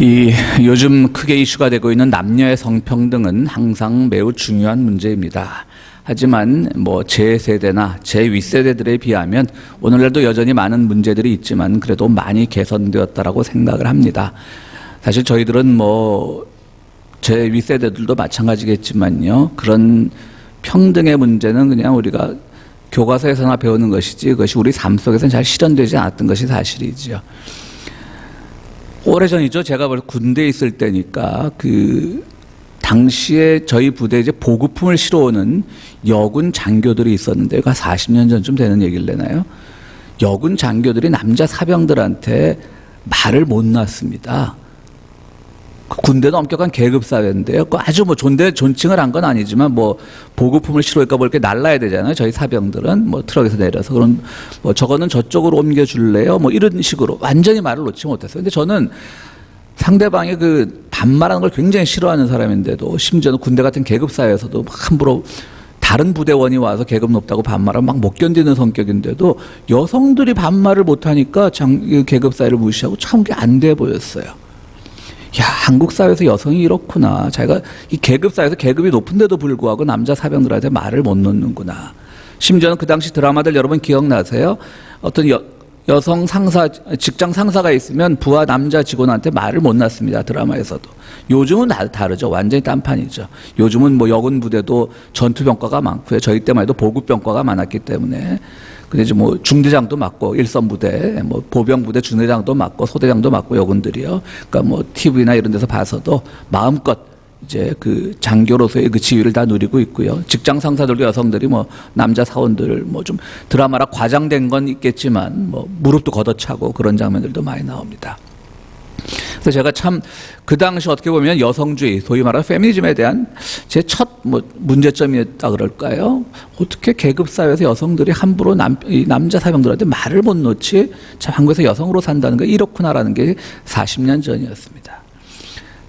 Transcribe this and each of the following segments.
이 요즘 크게 이슈가 되고 있는 남녀의 성평등은 항상 매우 중요한 문제입니다. 하지만 뭐 제 세대나 제 윗세대들에 비하면 오늘날도 여전히 많은 문제들이 있지만 그래도 많이 개선되었다라고 생각을 합니다. 사실 저희들은 뭐 제 윗세대들도 마찬가지겠지만요. 그런 평등의 문제는 그냥 우리가 교과서에서나 배우는 것이지 그것이 우리 삶 속에서는 잘 실현되지 않았던 것이 사실이죠. 오래전이죠. 제가 벌써 군대에 있을 때니까 그 당시에 저희 부대에 이제 보급품을 실어오는 여군 장교들이 있었는데 그 40년 전쯤 되는 얘기를 내나요? 여군 장교들이 남자 사병들한테 말을 못 놨습니다. 그 군대는 엄격한 계급 사회인데요. 그 아주 뭐 존대 존칭을 한 건 아니지만 뭐 보급품을 실어올까 뭐 이렇게 날라야 되잖아요. 저희 사병들은 뭐 트럭에서 내려서 그런 뭐 저거는 저쪽으로 옮겨 줄래요? 뭐 이런 식으로 완전히 말을 놓지 못했어요. 근데 저는 상대방의 그 반말하는 걸 굉장히 싫어하는 사람인데도 심지어는 군대 같은 계급 사회에서도 막 함부로 다른 부대원이 와서 계급 높다고 반말하면 막 못 견디는 성격인데도 여성들이 반말을 못하니까 장, 이 계급 사회를 무시하고 참 그게 안 돼 보였어요. 야, 한국 사회에서 여성이 이렇구나. 자기가 이 계급 사회에서 계급이 높은데도 불구하고 남자 사병들한테 말을 못 놓는구나. 심지어는 그 당시 드라마들 여러분 기억나세요? 어떤 여, 여성 상사, 직장 상사가 있으면 부하 남자 직원한테 말을 못 놨습니다. 드라마에서도. 요즘은 다, 다르죠. 완전히 딴판이죠. 요즘은 뭐 여군 부대도 전투병과가 많고요. 저희 때만 해도 보급병과가 많았기 때문에. 이제 뭐 중대장도 맞고 일선 부대, 뭐 보병 부대 중대장도 맞고 소대장도 맞고 여군들이요. 그러니까 뭐 TV나 이런 데서 봐서도 마음껏 이제 그 장교로서의 그 지위를 다 누리고 있고요. 직장 상사들도 여성들이 뭐 남자 사원들 뭐 좀 드라마라 과장된 건 있겠지만 뭐 무릎도 걷어차고 그런 장면들도 많이 나옵니다. 그래서 제가 참 그 당시 어떻게 보면 여성주의, 소위 말하는 페미니즘에 대한 제 첫 뭐 문제점이었다 그럴까요? 어떻게 계급 사회에서 여성들이 함부로 남, 이 남자 사병들한테 말을 못 놓지? 참 한국에서 여성으로 산다는 게 이렇구나라는 게 40년 전이었습니다.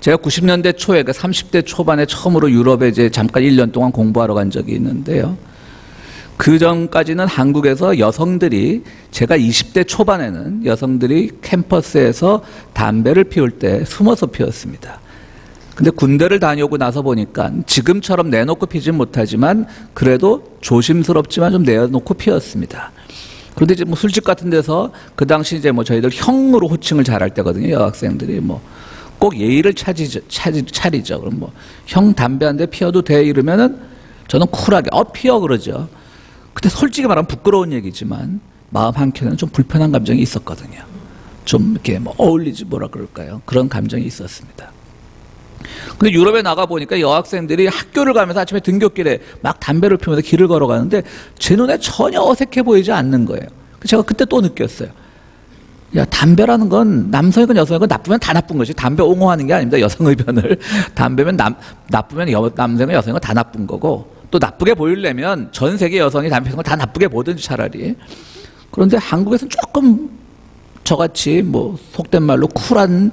제가 90년대 초에, 그 30대 초반에 처음으로 유럽에 이제 잠깐 1년 동안 공부하러 간 적이 있는데요. 그 전까지는 한국에서 여성들이 제가 20대 초반에는 여성들이 캠퍼스에서 담배를 피울 때 숨어서 피웠습니다. 근데 군대를 다녀오고 나서 보니까 지금처럼 내놓고 피진 못하지만 그래도 조심스럽지만 좀 내놓고 피웠습니다. 그런데 이제 뭐 술집 같은 데서 그 당시 이제 뭐 저희들 형으로 호칭을 잘할 때거든요. 여학생들이 뭐 꼭 예의를 차지죠, 차지, 차리죠. 그럼 뭐 형 담배 한 대 피워도 돼 이러면은 저는 쿨하게 어 피워 그러죠. 근데 솔직히 말하면 부끄러운 얘기지만 마음 한켠에는 좀 불편한 감정이 있었거든요. 좀 이렇게 뭐 어울리지 뭐라 그럴까요? 그런 감정이 있었습니다. 근데 유럽에 나가 보니까 여학생들이 학교를 가면서 아침에 등굣길에 막 담배를 피우면서 길을 걸어가는데 제 눈에 전혀 어색해 보이지 않는 거예요. 제가 그때 또 느꼈어요. 야, 담배라는 건 남성이건 여성이건 나쁘면 다 나쁜 거지. 담배 옹호하는 게 아닙니다. 여성 의견을. 담배면 남, 나쁘면 여, 남성이건 여성이건 다 나쁜 거고 또 나쁘게 보이려면 전 세계 여성이 담배 피우는 걸 다 나쁘게 보든지 차라리. 그런데 한국에서는 조금 저같이 뭐 속된 말로 쿨한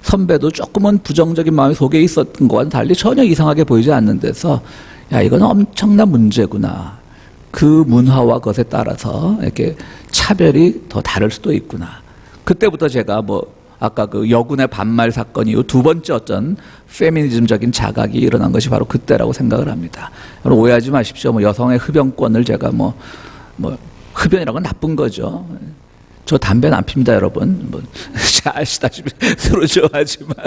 선배도 조금은 부정적인 마음이 속에 있었던 것과는 달리 전혀 이상하게 보이지 않는 데서 야, 이건 엄청난 문제구나. 그 문화와 것에 따라서 이렇게 차별이 더 다를 수도 있구나. 그때부터 제가 뭐 아까 그 여군의 반말 사건 이후 두 번째 어떤 페미니즘적인 자각이 일어난 것이 바로 그때라고 생각을 합니다. 여러분 오해하지 마십시오. 뭐 여성의 흡연권을 제가 뭐, 뭐 흡연이라고 나쁜 거죠. 저 담배는 안 핍니다, 여러분. 뭐, 잘 아시다시피 서로 좋아하지만.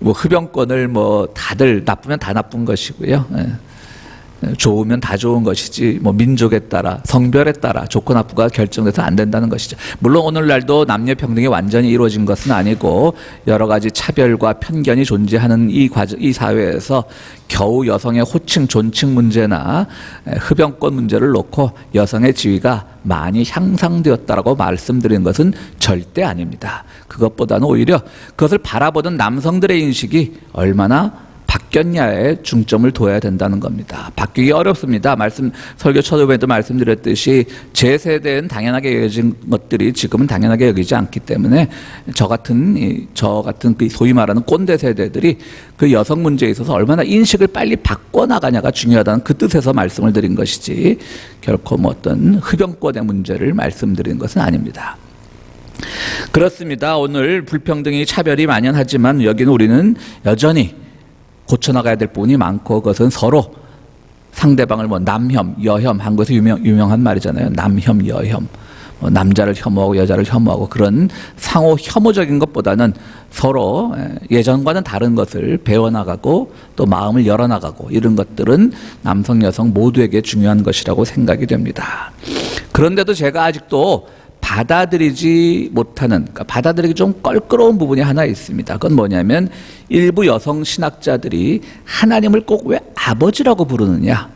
뭐 흡연권을 뭐 다들 나쁘면 다 나쁜 것이고요. 예. 좋으면 다 좋은 것이지 뭐 민족에 따라 성별에 따라 좋고 나쁘가 결정돼서 안 된다는 것이죠. 물론 오늘날도 남녀 평등이 완전히 이루어진 것은 아니고 여러 가지 차별과 편견이 존재하는 이 과정 이 사회에서 겨우 여성의 호칭 존칭 문제나 흡연권 문제를 놓고 여성의 지위가 많이 향상되었다라고 말씀드리는 것은 절대 아닙니다. 그것보다는 오히려 그것을 바라보던 남성들의 인식이 얼마나 바뀌었냐에 중점을 둬야 된다는 겁니다. 바뀌기 어렵습니다. 말씀 설교 초도에도 말씀드렸듯이 제 세대는 당연하게 여겨진 것들이 지금은 당연하게 여기지 않기 때문에 저 같은 이, 저 같은 그 소위 말하는 꼰대 세대들이 그 여성 문제에 있어서 얼마나 인식을 빨리 바꿔 나가냐가 중요하다는 그 뜻에서 말씀을 드린 것이지 결코 뭐 어떤 흡연권의 문제를 말씀드린 것은 아닙니다. 그렇습니다. 오늘 불평등이 차별이 만연하지만 여기는 우리는 여전히 고쳐나가야 될 부분이 많고 그것은 서로 상대방을 뭐 남혐, 여혐 한국에서 유명, 유명한 말이잖아요. 남혐, 여혐. 뭐 남자를 혐오하고 여자를 혐오하고 그런 상호 혐오적인 것보다는 서로 예, 예전과는 다른 것을 배워나가고 또 마음을 열어나가고 이런 것들은 남성, 여성 모두에게 중요한 것이라고 생각이 됩니다. 그런데도 제가 아직도 받아들이지 못하는, 그러니까 받아들이기 좀 껄끄러운 부분이 하나 있습니다. 그건 뭐냐면 일부 여성 신학자들이 하나님을 꼭 왜 아버지라고 부르느냐,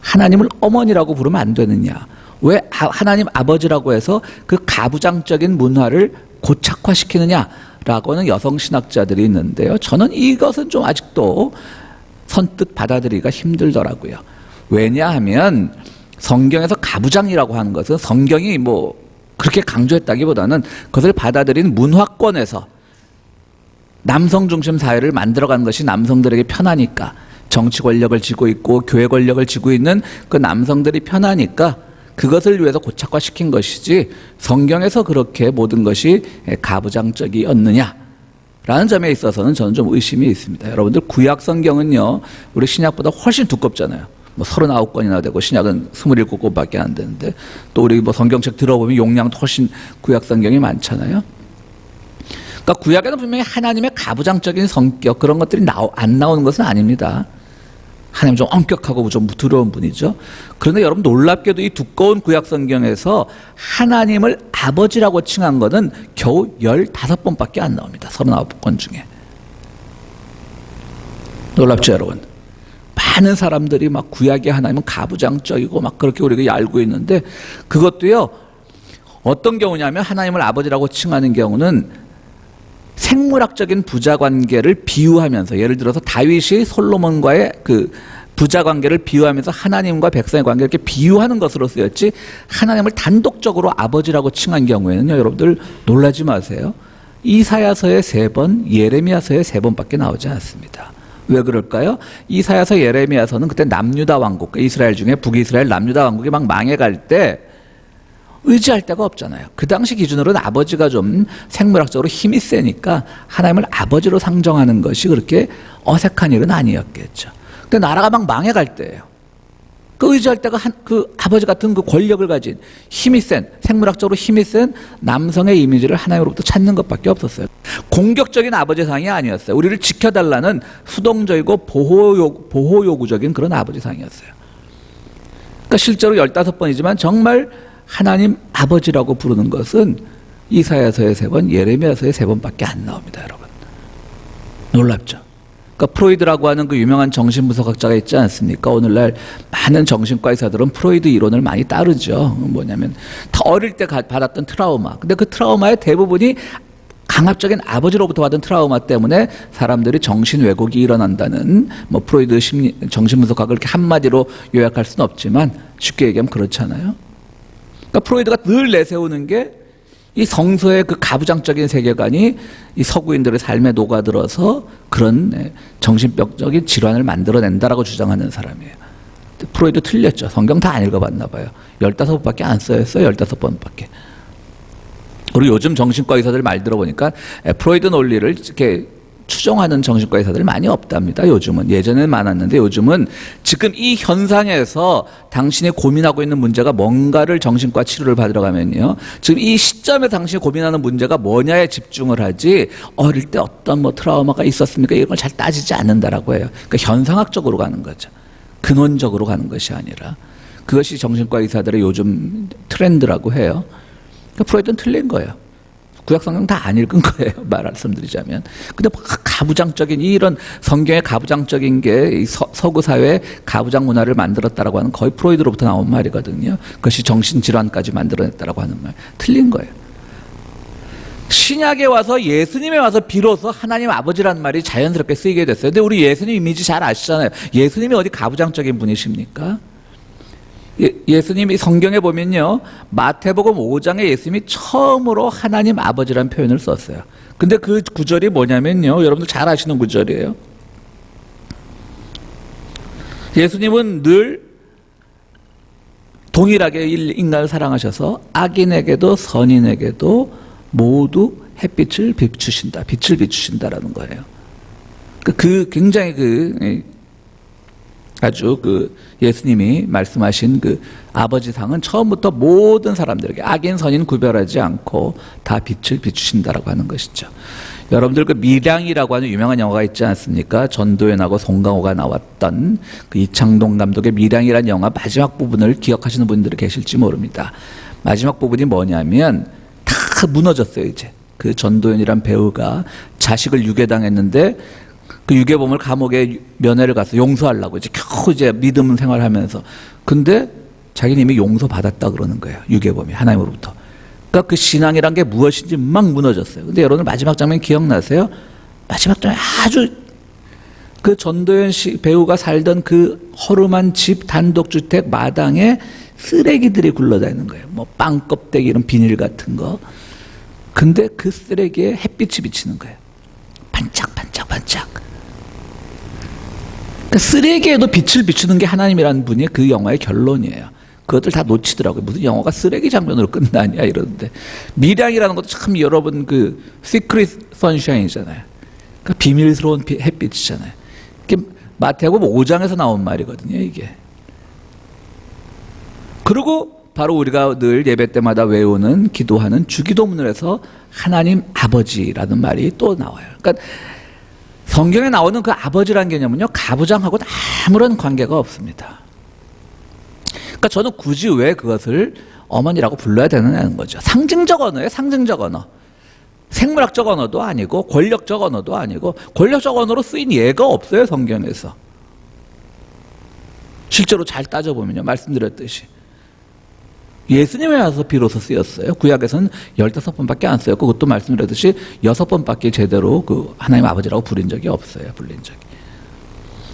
하나님을 어머니라고 부르면 안 되느냐, 왜 아- 하나님 아버지라고 해서 그 가부장적인 문화를 고착화시키느냐라고 하는 여성 신학자들이 있는데요. 저는 이것은 좀 아직도 선뜻 받아들이기가 힘들더라고요. 왜냐하면 성경에서 가부장이라고 하는 것은 성경이 뭐 그렇게 강조했다기보다는 그것을 받아들인 문화권에서 남성 중심 사회를 만들어가는 것이 남성들에게 편하니까 정치 권력을 쥐고 있고 교회 권력을 쥐고 있는 그 남성들이 편하니까 그것을 위해서 고착화시킨 것이지 성경에서 그렇게 모든 것이 가부장적이었느냐 라는 점에 있어서는 저는 좀 의심이 있습니다. 여러분들 구약 성경은요, 우리 신약보다 훨씬 두껍잖아요. 뭐 39권이나 되고 신약은 27권밖에 안 되는데 또 우리 뭐 성경책 들어보면 용량도 훨씬 구약 성경이 많잖아요. 그러니까 구약에는 분명히 하나님의 가부장적인 성격 그런 것들이 나오, 안 나오는 것은 아닙니다. 하나님 좀 엄격하고 좀 두려운 분이죠. 그런데 여러분 놀랍게도 이 두꺼운 구약 성경에서 하나님을 아버지라고 칭한 것은 겨우 15번밖에 안 나옵니다. 39권 중에. 놀랍죠, 여러분? 많은 사람들이 막 구약의 하나님은 가부장적이고 막 그렇게 우리가 알고 있는데 그것도요, 어떤 경우냐면 하나님을 아버지라고 칭하는 경우는 생물학적인 부자 관계를 비유하면서 예를 들어서 다윗이 솔로몬과의 그 부자 관계를 비유하면서 하나님과 백성의 관계를 이렇게 비유하는 것으로 쓰였지 하나님을 단독적으로 아버지라고 칭한 경우에는요 여러분들 놀라지 마세요 이사야서에 세 번, 예레미야서에 세 번밖에 나오지 않습니다. 왜 그럴까요? 이사야서 예레미야서는 그때 남유다 왕국, 그러니까 이스라엘 중에 북이스라엘 남유다 왕국이 막 망해갈 때 의지할 데가 없잖아요. 그 당시 기준으로는 아버지가 좀 생물학적으로 힘이 세니까 하나님을 아버지로 상정하는 것이 그렇게 어색한 일은 아니었겠죠. 근데 나라가 막 망해갈 때예요. 그 의지할 때가 한, 그 아버지 같은 그 권력을 가진 힘이 센, 생물학적으로 힘이 센 남성의 이미지를 하나님으로부터 찾는 것밖에 없었어요. 공격적인 아버지 상이 아니었어요. 우리를 지켜달라는 수동적이고 보호요, 보호요구적인 그런 아버지 상이었어요. 그러니까 실제로 15번이지만 정말 하나님 아버지라고 부르는 것은 이사야서의 세 번, 예레미야서의 세 번밖에 안 나옵니다, 여러분. 놀랍죠? 그러니까 프로이드라고 하는 그 유명한 정신분석학자가 있지 않습니까? 오늘날 많은 정신과 의사들은 프로이드 이론을 많이 따르죠. 뭐냐면 더 어릴 때 가- 받았던 트라우마. 근데 그 트라우마의 대부분이 강압적인 아버지로부터 받은 트라우마 때문에 사람들이 정신 왜곡이 일어난다는 뭐 프로이드 심리 정신분석학을 이렇게 한마디로 요약할 수는 없지만 쉽게 얘기하면 그렇잖아요. 그러니까 프로이드가 늘 내세우는 게 이 성서의 그 가부장적인 세계관이 이 서구인들의 삶에 녹아들어서 그런 네, 정신병적인 질환을 만들어낸다라고 주장하는 사람이에요. 프로이드 틀렸죠. 성경 다 안 읽어봤나 봐요. 15번밖에 안 써였어요. 15번밖에. 그리고 요즘 정신과 의사들 말 들어보니까 에, 프로이드 논리를 이렇게 추종하는 정신과 의사들 많이 없답니다. 요즘은 예전에는 많았는데 요즘은 지금 이 현상에서 당신이 고민하고 있는 문제가 뭔가를 정신과 치료를 받으러 가면요. 지금 이 시점에 당신이 고민하는 문제가 뭐냐에 집중을 하지 어릴 때 어떤 뭐 트라우마가 있었습니까? 이런 걸 잘 따지지 않는다라고 해요. 그러니까 현상학적으로 가는 거죠. 근원적으로 가는 것이 아니라 그것이 정신과 의사들의 요즘 트렌드라고 해요. 그러니까 프로이드는 틀린 거예요. 구약 성경 다 안 읽은 거예요. 말씀드리자면. 근데 막 가부장적인 이런 성경의 가부장적인 게이 서구 사회의 가부장 문화를 만들었다라고 하는 거의 프로이드로부터 나온 말이거든요. 그것이 정신질환까지 만들어냈다라고 하는 말. 틀린 거예요. 신약에 와서 예수님에 와서 비로소 하나님 아버지라는 말이 자연스럽게 쓰이게 됐어요. 근데 우리 예수님 이미지 잘 아시잖아요. 예수님이 어디 가부장적인 분이십니까? 예, 예수님이 성경에 보면요. 마태복음 5장에 예수님이 처음으로 하나님 아버지라는 표현을 썼어요. 근데 그 구절이 뭐냐면요. 여러분들 잘 아시는 구절이에요. 예수님은 늘 동일하게 인간을 사랑하셔서 악인에게도 선인에게도 모두 햇빛을 비추신다. 빛을 비추신다라는 거예요. 그, 그 굉장히 그 예, 아주 그 예수님이 말씀하신 그 아버지 상은 처음부터 모든 사람들에게 악인 선인 구별하지 않고 다 빛을 비추신다라고 하는 것이죠. 여러분들 그 미량이라고 하는 유명한 영화가 있지 않습니까? 전도연하고 송강호가 나왔던 그 이창동 감독의 미량이라는 영화 마지막 부분을 기억하시는 분들이 계실지 모릅니다. 마지막 부분이 뭐냐면 다 무너졌어요 이제. 그 전도연이란 배우가 자식을 유괴당했는데 그 유괴범을 감옥에 면회를 가서 용서하려고 이제 겨우 이제 믿음 생활하면서. 근데 자기는 이미 용서 받았다 그러는 거예요 유괴범이 하나님으로부터. 그러니까 그 신앙이란 게 무엇인지 막 무너졌어요. 근데 여러분 마지막 장면 기억나세요? 마지막 장면 아주 그 전도연 씨 배우가 살던 그 허름한 집 단독주택 마당에 쓰레기들이 굴러다니는 거예요. 뭐 빵 껍데기 이런 비닐 같은 거. 근데 그 쓰레기에 햇빛이 비치는 거예요 반짝반짝반짝 그 쓰레기에도 빛을 비추는 게 하나님이라는 분이 그 영화의 결론이에요. 그것들 다 놓치더라고요. 무슨 영화가 쓰레기 장면으로 끝나냐 이러는데 미량이라는 것도 참 여러분 그 시크릿 선샤인이잖아요. 그 비밀스러운 비- 햇빛이잖아요. 이게 마태복음 5장에서 나온 말이거든요. 이게. 그리고 바로 우리가 늘 예배 때마다 외우는 기도하는 주기도문에서 하나님 아버지라는 말이 또 나와요. 그러니까 성경에 나오는 그 아버지라는 개념은요, 가부장하고 아무런 관계가 없습니다. 그러니까 저는 굳이 왜 그것을 어머니라고 불러야 되느냐는 거죠. 상징적 언어예요, 상징적 언어. 생물학적 언어도 아니고, 권력적 언어도 아니고, 권력적 언어로 쓰인 예가 없어요, 성경에서. 실제로 잘 따져보면요, 말씀드렸듯이. 예수님에 와서 비로소 쓰였어요. 구약에서는 15번밖에 안 쓰였고, 그것도 말씀드렸듯이 6번밖에 제대로 그 하나님 아버지라고 부린 적이 없어요. 불린 적이.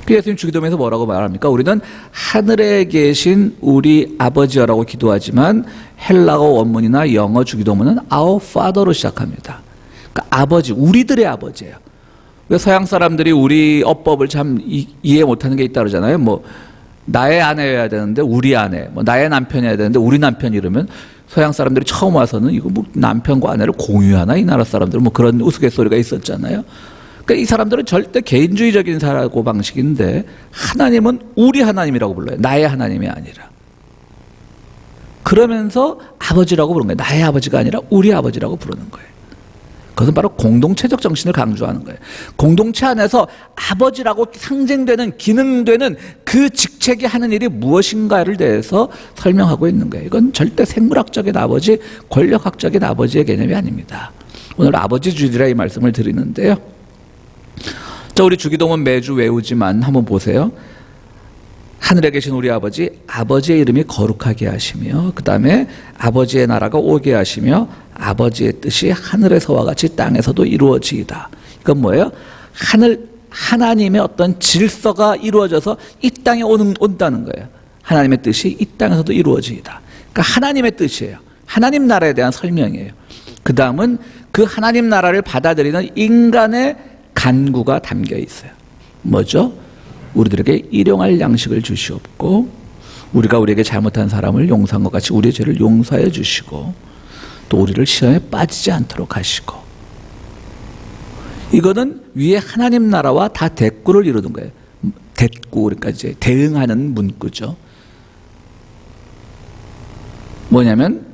그 예수님 주기도문에서 뭐라고 말합니까? 우리는 하늘에 계신 우리 아버지여라고 기도하지만 헬라어 원문이나 영어 주기도문은 Our Father로 시작합니다. 그러니까 아버지, 우리들의 아버지예요. 왜 서양 사람들이 우리 어법을 참 이, 이해 못하는 게 있다 그러잖아요. 뭐 나의 아내여야 되는데 우리 아내, 뭐 나의 남편이어야 되는데 우리 남편 이러면 서양 사람들이 처음 와서는 이거 뭐 남편과 아내를 공유하나 이 나라 사람들은 뭐 그런 우스갯소리가 있었잖아요. 그러니까 이 사람들은 절대 개인주의적인 사고 방식인데 하나님은 우리 하나님이라고 불러요. 나의 하나님이 아니라. 그러면서 아버지라고 부르는 거예요. 나의 아버지가 아니라 우리 아버지라고 부르는 거예요. 그것은 바로 공동체적 정신을 강조하는 거예요. 공동체 안에서 아버지라고 상징되는 기능되는 그 직책이 하는 일이 무엇인가를 대해서 설명하고 있는 거예요. 이건 절대 생물학적인 아버지, 권력학적인 아버지의 개념이 아닙니다. 오늘 아버지 주일이라 이 말씀을 드리는데요. 자, 우리 주기도문 매주 외우지만 한번 보세요. 하늘에 계신 우리 아버지, 아버지의 이름이 거룩하게 하시며, 그 다음에 아버지의 나라가 오게 하시며, 아버지의 뜻이 하늘에서와 같이 땅에서도 이루어지이다. 이건 뭐예요? 하늘, 하나님의 어떤 질서가 이루어져서 이 땅에 오는, 온다는 거예요. 하나님의 뜻이 이 땅에서도 이루어지이다. 그러니까 하나님의 뜻이에요. 하나님 나라에 대한 설명이에요. 그 다음은 그 하나님 나라를 받아들이는 인간의 간구가 담겨 있어요. 뭐죠? 우리들에게 일용할 양식을 주시옵고 우리가 우리에게 잘못한 사람을 용서한 것 같이 우리의 죄를 용서해 주시고 또 우리를 시험에 빠지지 않도록 하시고 이거는 위에 하나님 나라와 다 대꾸를 이루는 거예요. 대꾸 그러니까 이제 대응하는 문구죠. 뭐냐면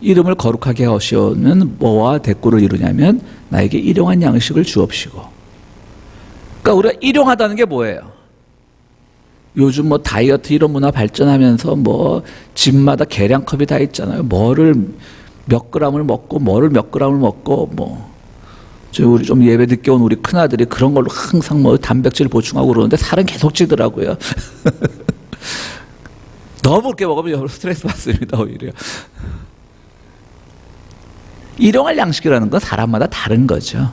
이름을 거룩하게 하시오면 뭐와 대꾸를 이루냐면 나에게 일용한 양식을 주옵시고 그러니까 우리가 일용하다는 게 뭐예요? 요즘 뭐 다이어트 이런 문화 발전하면서 뭐 집마다 계량컵이 다 있잖아요. 뭐를 몇 그램을 먹고 뭐를 몇 그램을 먹고 뭐. 저 우리 좀 예배 늦게 온 우리 큰 아들이 그런 걸로 항상 뭐 단백질 보충하고 그러는데 살은 계속 찌더라고요. 너무 그렇게 먹으면 스트레스 받습니다 오히려. 일용할 양식이라는 건 사람마다 다른 거죠.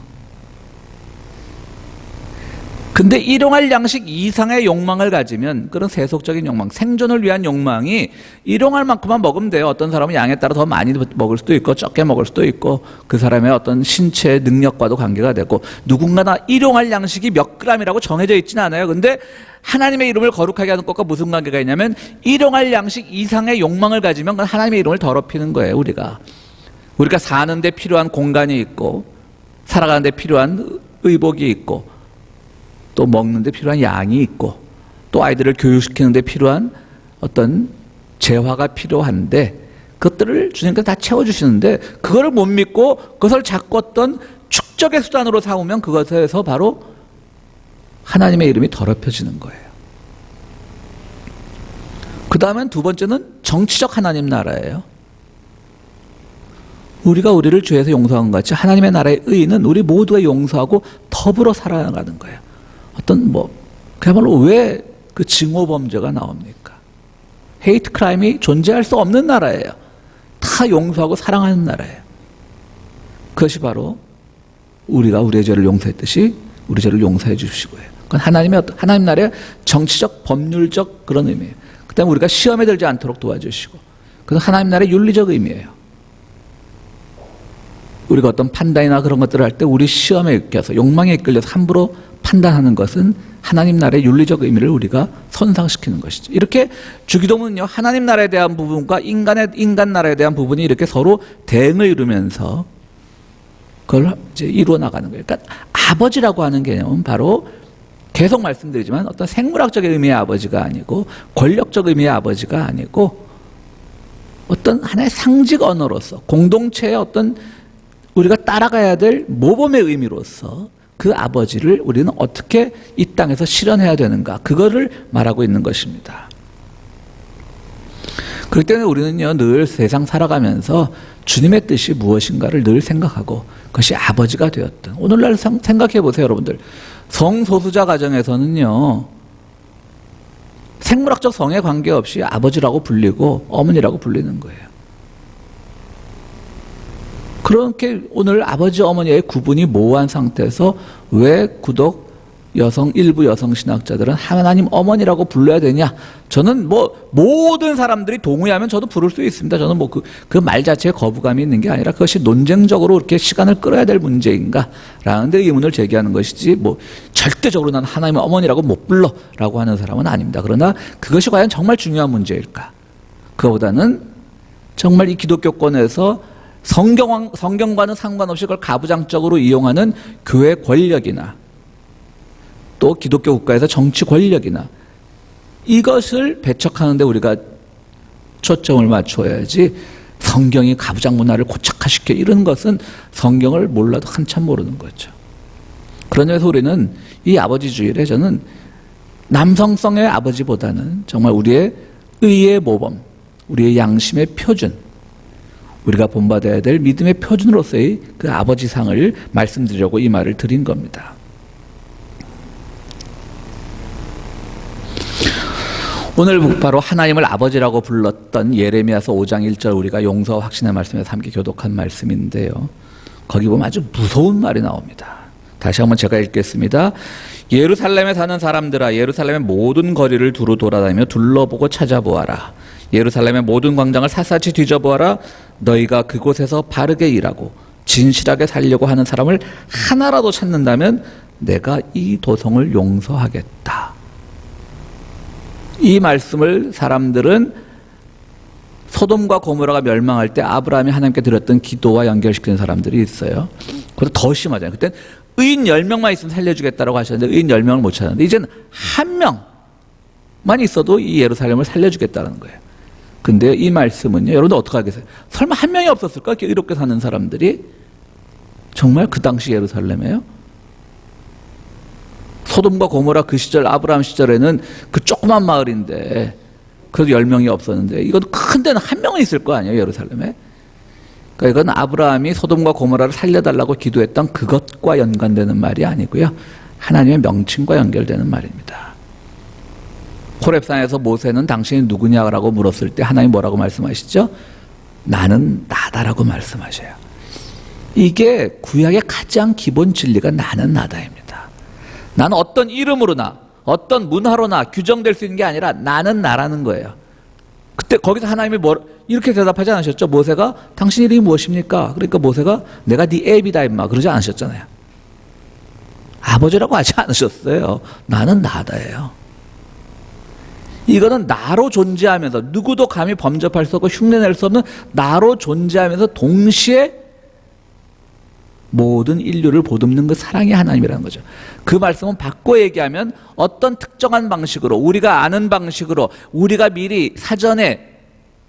근데 일용할 양식 이상의 욕망을 가지면 그런 세속적인 욕망, 생존을 위한 욕망이 일용할 만큼만 먹으면 돼요. 어떤 사람은 양에 따라 더 많이 먹을 수도 있고 적게 먹을 수도 있고 그 사람의 어떤 신체 능력과도 관계가 되고 누군가나 일용할 양식이 몇 그램이라고 정해져 있지는 않아요. 근데 하나님의 이름을 거룩하게 하는 것과 무슨 관계가 있냐면 일용할 양식 이상의 욕망을 가지면 그건 하나님의 이름을 더럽히는 거예요, 우리가. 우리가 사는데 필요한 공간이 있고 살아가는데 필요한 의복이 있고 또 먹는데 필요한 양이 있고 또 아이들을 교육시키는데 필요한 어떤 재화가 필요한데 그것들을 주님께서 다 채워주시는데 그거를 못 믿고 그것을 자꾸 어떤 축적의 수단으로 삼으면 그것에서 바로 하나님의 이름이 더럽혀지는 거예요. 그 다음엔 두 번째는 정치적 하나님 나라예요. 우리가 우리를 죄에서 용서한 것 같이 하나님의 나라의 의는 우리 모두가 용서하고 더불어 살아가는 거예요. 어떤 뭐 그야말로 왜 그 증오 범죄가 나옵니까? 헤이트 크라임이 존재할 수 없는 나라예요. 다 용서하고 사랑하는 나라예요. 그것이 바로 우리가 우리의 죄를 용서했듯이 우리 죄를 용서해 주시고요. 그건 하나님의 어떤 하나님 나라의 정치적 법률적 그런 의미예요. 그다음에 우리가 시험에 들지 않도록 도와주시고 그건 하나님 나라의 윤리적 의미예요. 우리가 어떤 판단이나 그런 것들을 할 때 우리 시험에 이끌려서 욕망에 이끌려서 함부로 판단하는 것은 하나님 나라의 윤리적 의미를 우리가 손상시키는 것이죠. 이렇게 주기도문은요 하나님 나라에 대한 부분과 인간의 인간 나라에 대한 부분이 이렇게 서로 대응을 이루면서 그걸 이제 이루어 나가는 거예요. 그러니까 아버지라고 하는 개념은 바로 계속 말씀드리지만 어떤 생물학적 의미의 아버지가 아니고 권력적 의미의 아버지가 아니고 어떤 하나의 상징 언어로서 공동체의 어떤 우리가 따라가야 될 모범의 의미로서 그 아버지를 우리는 어떻게 이 땅에서 실현해야 되는가 그거를 말하고 있는 것입니다. 그렇기 때문에 우리는요 늘 세상 살아가면서 주님의 뜻이 무엇인가를 늘 생각하고 그것이 아버지가 되었든 오늘날 상- 생각해 보세요 여러분들 성소수자 가정에서는요 생물학적 성에 관계없이 아버지라고 불리고 어머니라고 불리는 거예요. 그렇게 오늘 아버지 어머니의 구분이 모호한 상태에서 왜 구독 여성 일부 여성 신학자들은 하나님 어머니라고 불러야 되냐? 저는 뭐 모든 사람들이 동의하면 저도 부를 수 있습니다. 저는 뭐그그말 자체에 거부감이 있는 게 아니라 그것이 논쟁적으로 이렇게 시간을 끌어야 될 문제인가라는 데 의문을 제기하는 것이지 뭐 절대적으로 난 하나님의 어머니라고 못 불러라고 하는 사람은 아닙니다. 그러나 그것이 과연 정말 중요한 문제일까? 그거보다는 정말 이 기독교권에서 성경, 성경과는 상관없이 그걸 가부장적으로 이용하는 교회 권력이나 또 기독교 국가에서 정치 권력이나 이것을 배척하는데 우리가 초점을 맞춰야지 성경이 가부장 문화를 고착화시켜 이런 것은 성경을 몰라도 한참 모르는 거죠. 그런 점에서 우리는 이 아버지 주일에 저는 남성성의 아버지보다는 정말 우리의 의의 모범, 우리의 양심의 표준, 우리가 본받아야 될 믿음의 표준으로서의 그 아버지상을 말씀드리려고 이 말을 드린 겁니다. 오늘 바로 하나님을 아버지라고 불렀던 예레미야서 5장 1절 우리가 용서와 확신의 말씀에서 함께 교독한 말씀인데요. 거기 보면 아주 무서운 말이 나옵니다. 다시 한번 제가 읽겠습니다. 예루살렘에 사는 사람들아 예루살렘의 모든 거리를 두루 돌아다니며 둘러보고 찾아보아라. 예루살렘의 모든 광장을 샅샅이 뒤져보아라. 너희가 그곳에서 바르게 일하고 진실하게 살려고 하는 사람을 하나라도 찾는다면 내가 이 도성을 용서하겠다. 이 말씀을 사람들은 소돔과 고모라가 멸망할 때 아브라함이 하나님께 드렸던 기도와 연결시키는 사람들이 있어요. 그보다 더 심하잖아요. 그때 의인 10명만 있으면 살려주겠다고 하셨는데 의인 10명을 못 찾았는데 이제는 한 명만 있어도 이 예루살렘을 살려주겠다는 거예요. 근데 이 말씀은요. 여러분들 어떻게 하겠어요? 설마 한 명이 없었을까? 이렇게 사는 사람들이 정말 그 당시 예루살렘에요? 소돔과 고모라 그 시절 아브라함 시절에는 그 조그만 마을인데 그래도 열 명이 없었는데 이건 큰 데는 한 명은 있을 거 아니에요 예루살렘에 그러니까 이건 아브라함이 소돔과 고모라를 살려달라고 기도했던 그것과 연관되는 말이 아니고요 하나님의 명칭과 연결되는 말입니다 호렙산에서 모세는 당신이 누구냐라고 물었을 때 하나님 뭐라고 말씀하시죠? 나는 나다라고 말씀하셔요 이게 구약의 가장 기본 진리가 나는 나다입니다 나는 어떤 이름으로나 어떤 문화로나 규정될 수 있는 게 아니라 나는 나라는 거예요. 그때 거기서 하나님이 뭐 이렇게 대답하지 않으셨죠? 모세가 당신 이름이 무엇입니까? 그러니까 모세가 내가 네 애비다 임마 그러지 않으셨잖아요. 아버지라고 하지 않으셨어요. 나는 나다예요. 이거는 나로 존재하면서 누구도 감히 범접할 수 없고 흉내낼 수 없는 나로 존재하면서 동시에 모든 인류를 보듬는 그 사랑의 하나님이라는 거죠. 그 말씀은 바꿔 얘기하면 어떤 특정한 방식으로 우리가 아는 방식으로 우리가 미리 사전에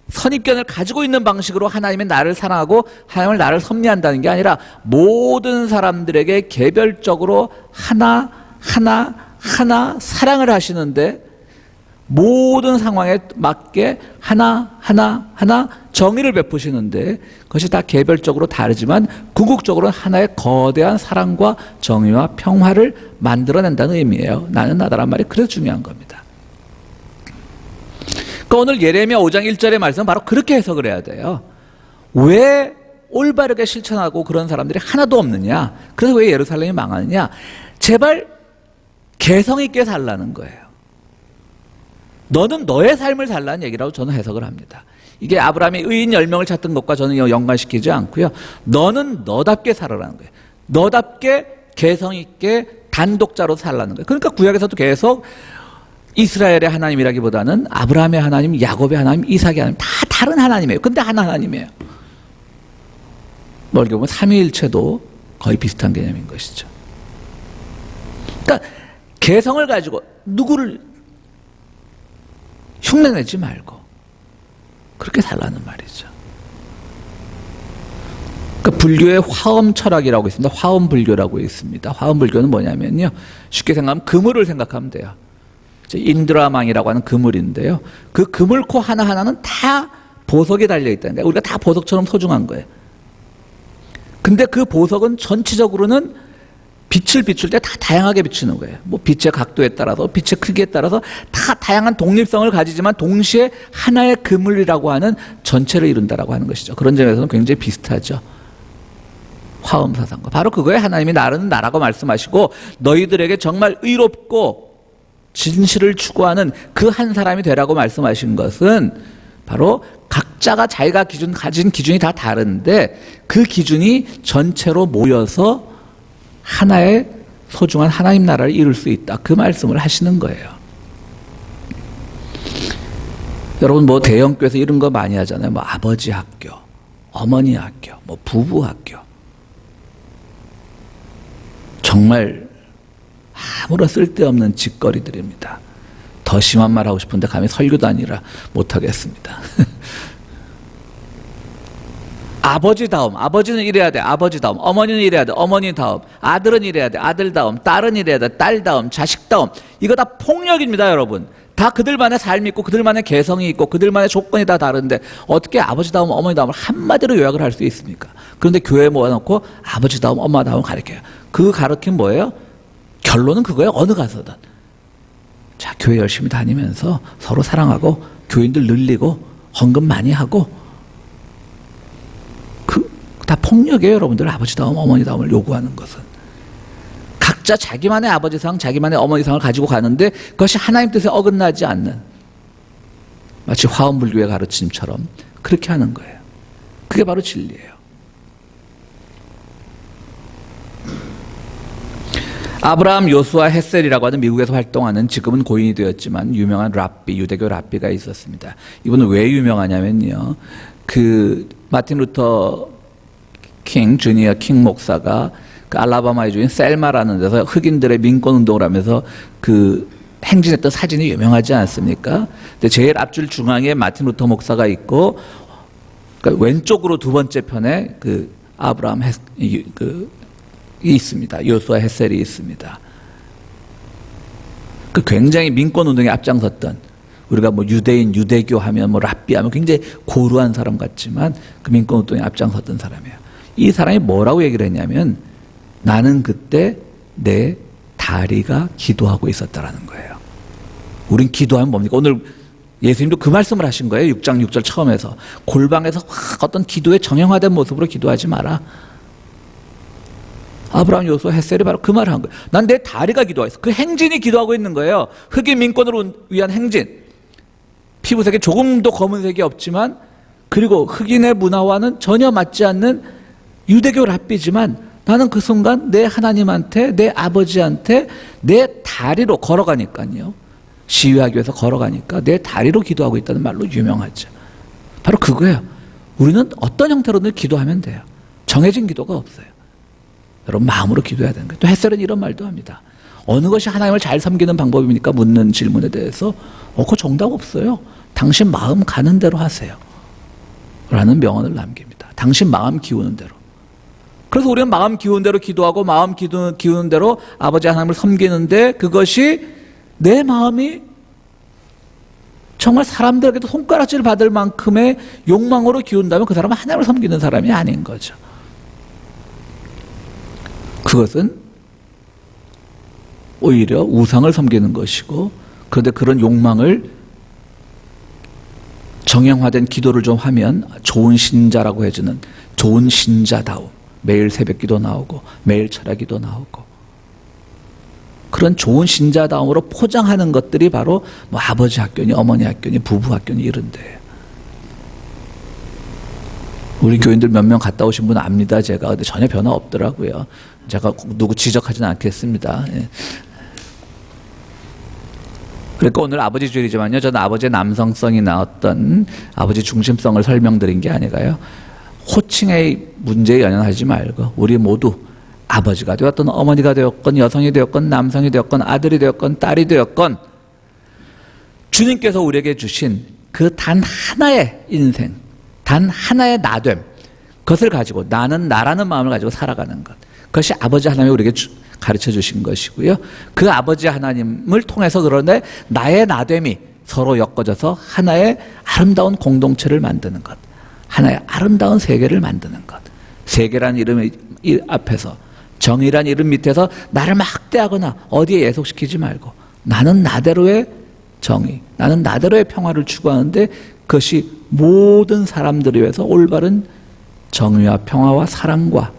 선입견을 가지고 있는 방식으로 하나님의 나를 사랑하고 하나님을 나를 섭리한다는 게 아니라 모든 사람들에게 개별적으로 하나 하나 하나 사랑을 하시는데 모든 상황에 맞게 하나 하나 하나 정의를 베푸시는데 그것이 다 개별적으로 다르지만 궁극적으로 하나의 거대한 사랑과 정의와 평화를 만들어낸다는 의미예요. 나는 나다란 말이 그래서 중요한 겁니다. 그러니까 오늘 예레미야 5장 1절의 말씀은 바로 그렇게 해석을 해야 돼요. 왜 올바르게 실천하고 그런 사람들이 하나도 없느냐? 그래서 왜 예루살렘이 망하느냐? 제발 개성 있게 살라는 거예요. 너는 너의 삶을 살라는 얘기라고 저는 해석을 합니다. 이게 아브라함이 의인 10명을 찾던 것과 저는 연관시키지 않고요. 너는 너답게 살아라는 거예요. 너답게 개성 있게 단독자로 살라는 거예요. 그러니까 구약에서도 계속 이스라엘의 하나님이라기보다는 아브라함의 하나님, 야곱의 하나님, 이삭의 하나님 다 다른 하나님이에요. 근데 하나 하나님이에요. 멀게 보면 삼위일체도 거의 비슷한 개념인 것이죠. 그러니까 개성을 가지고 누구를 흉내내지 말고 그렇게 살라는 말이죠. 그러니까 불교의 화엄 철학이라고 있습니다. 화엄 불교라고 있습니다. 화엄 불교는 뭐냐면요. 쉽게 생각하면 그물을 생각하면 돼요. 인드라망이라고 하는 그물인데요. 그 그물코 하나하나는 다 보석이 달려 있다는 거예요. 우리가 다 보석처럼 소중한 거예요. 근데 그 보석은 전체적으로는 빛을 비출 때 다 다양하게 비추는 거예요. 뭐 빛의 각도에 따라서 빛의 크기에 따라서 다 다양한 독립성을 가지지만 동시에 하나의 그물이라고 하는 전체를 이룬다라고 하는 것이죠. 그런 점에서는 굉장히 비슷하죠. 화엄 사상과 바로 그거에 하나님이 나는 나라고 말씀하시고 너희들에게 정말 의롭고 진실을 추구하는 그 한 사람이 되라고 말씀하신 것은 바로 각자가 자기가 기준 가진 기준이 다 다른데 그 기준이 전체로 모여서 하나의 소중한 하나님 나라를 이룰 수 있다. 그 말씀을 하시는 거예요. 여러분 뭐 대형교에서 이런 거 많이 하잖아요. 뭐 아버지 학교, 어머니 학교, 뭐 부부 학교. 정말 아무런 쓸데없는 짓거리들입니다. 더 심한 말 하고 싶은데 감히 설교도 아니라 못하겠습니다. 아버지다움, 아버지는 이래야 돼, 아버지다움, 어머니는 이래야 돼, 어머니다움, 아들은 이래야 돼, 아들다움, 딸은 이래야 돼, 딸다움, 자식다움. 이거 다 폭력입니다, 여러분. 다 그들만의 삶이 있고, 그들만의 개성이 있고, 그들만의 조건이 다 다른데, 어떻게 아버지다움, 어머니다움을 한마디로 요약을 할 수 있습니까? 그런데 교회에 모아놓고, 아버지다움, 엄마다움 가르쳐요. 그 가르침 뭐예요? 결론은 그거예요, 어느 가서든. 자, 교회 열심히 다니면서 서로 사랑하고, 교인들 늘리고, 헌금 많이 하고, 다 폭력이에요, 여러분들. 아버지다움, 어머니다움을 요구하는 것은. 각자 자기만의 아버지상, 자기만의 어머니상을 가지고 가는데 그것이 하나님 뜻에 어긋나지 않는 마치 화엄불교의 가르침처럼 그렇게 하는 거예요. 그게 바로 진리예요. 아브라함 요수아 햇셀이라고 하는 미국에서 활동하는 지금은 고인이 되었지만 유명한 랍비 유대교 랍비가 있었습니다. 이분은 왜 유명하냐면요. 그 마틴 루터 킹 주니어 킹 목사가 그 알라바마의 주인 셀마라는 데서 흑인들의 민권 운동을 하면서 그 행진했던 사진이 유명하지 않습니까? 근데 제일 앞줄 중앙에 마틴 루터 목사가 있고 그러니까 왼쪽으로 두 번째 편에 그 아브라함 헬, 그 있습니다. 요수아 햇셀이 있습니다. 그 굉장히 민권 운동에 앞장섰던 우리가 뭐 유대인, 유대교 하면 뭐 랍비 하면 굉장히 고루한 사람 같지만 그 민권 운동에 앞장섰던 사람이에요. 이 사람이 뭐라고 얘기를 했냐면 나는 그때 내 다리가 기도하고 있었다라는 거예요. 우린 기도하면 뭡니까? 오늘 예수님도 그 말씀을 하신 거예요. 6장 6절 처음에서. 골방에서 확 어떤 기도의 정형화된 모습으로 기도하지 마라. 아브라함 요소 햇셀이 바로 그 말을 한 거예요. 난 내 다리가 기도하고 있어. 그 행진이 기도하고 있는 거예요. 흑인 민권으로 위한 행진. 피부색이 조금도 검은색이 없지만 그리고 흑인의 문화와는 전혀 맞지 않는 유대교 랍비지만 나는 그 순간 내 하나님한테 내 아버지한테 내 다리로 걸어가니까요. 시위하기 위해서 걸어가니까 내 다리로 기도하고 있다는 말로 유명하죠. 바로 그거예요. 우리는 어떤 형태로든 기도하면 돼요. 정해진 기도가 없어요. 여러분 마음으로 기도해야 되는 거예요. 또 햇살은 이런 말도 합니다. 어느 것이 하나님을 잘 섬기는 방법입니까? 묻는 질문에 대해서 어, 그 정답 없어요. 당신 마음 가는 대로 하세요. 라는 명언을 남깁니다. 당신 마음 기우는 대로. 그래서 우리는 마음 기우는 대로 기도하고 마음 기도, 기우는 대로 아버지 하나님을 섬기는데 그것이 내 마음이 정말 사람들에게도 손가락질 받을 만큼의 욕망으로 기운다면 그 사람은 하나님을 섬기는 사람이 아닌 거죠. 그것은 오히려 우상을 섬기는 것이고 그런데 그런 욕망을 정형화된 기도를 좀 하면 좋은 신자라고 해주는 좋은 신자다움 매일 새벽 기도 나오고 매일 철야 기도 나오고. 그런 좋은 신자다움으로 포장하는 것들이 바로 뭐 아버지 학교니 어머니 학교니 부부 학교니 이런데. 우리 교인들 몇 명 갔다 오신 분 압니다 제가. 근데 전혀 변화 없더라고요. 제가 누구 지적하지는 않겠습니다. 예. 그러니까 오늘 아버지 주일이지만요. 저는 아버지의 남성성이 나왔던 아버지 중심성을 설명드린 게 아니라요 호칭의 문제에 연연하지 말고 우리 모두 아버지가 되었건 어머니가 되었건 여성이 되었건 남성이 되었건 아들이 되었건 딸이 되었건 주님께서 우리에게 주신 그 단 하나의 인생, 단 하나의 나됨, 그것을 가지고 나는 나라는 마음을 가지고 살아가는 것. 그것이 아버지 하나님이 우리에게 주- 가르쳐 주신 것이고요. 그 아버지 하나님을 통해서 그런데 나의 나됨이 서로 엮어져서 하나의 아름다운 공동체를 만드는 것. 하나의 아름다운 세계를 만드는 것. 세계라는 이름의 이 앞에서 정의란 이름 밑에서 나를 막대하거나 어디에 예속시키지 말고 나는 나대로의 정의, 나는 나대로의 평화를 추구하는데 그것이 모든 사람들을 위해서 올바른 정의와 평화와 사랑과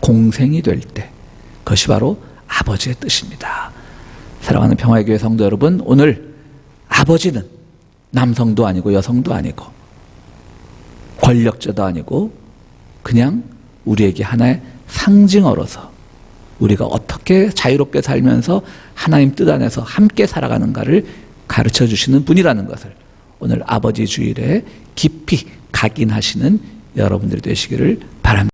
공생이 될 때 그것이 바로 아버지의 뜻입니다. 사랑하는 평화의 교회 성도 여러분, 오늘 아버지는 남성도 아니고 여성도 아니고 권력자도 아니고 그냥 우리에게 하나의 상징어로서 우리가 어떻게 자유롭게 살면서 하나님 뜻 안에서 함께 살아가는가를 가르쳐 주시는 분이라는 것을 오늘 아버지 주일에 깊이 각인하시는 여러분들이 되시기를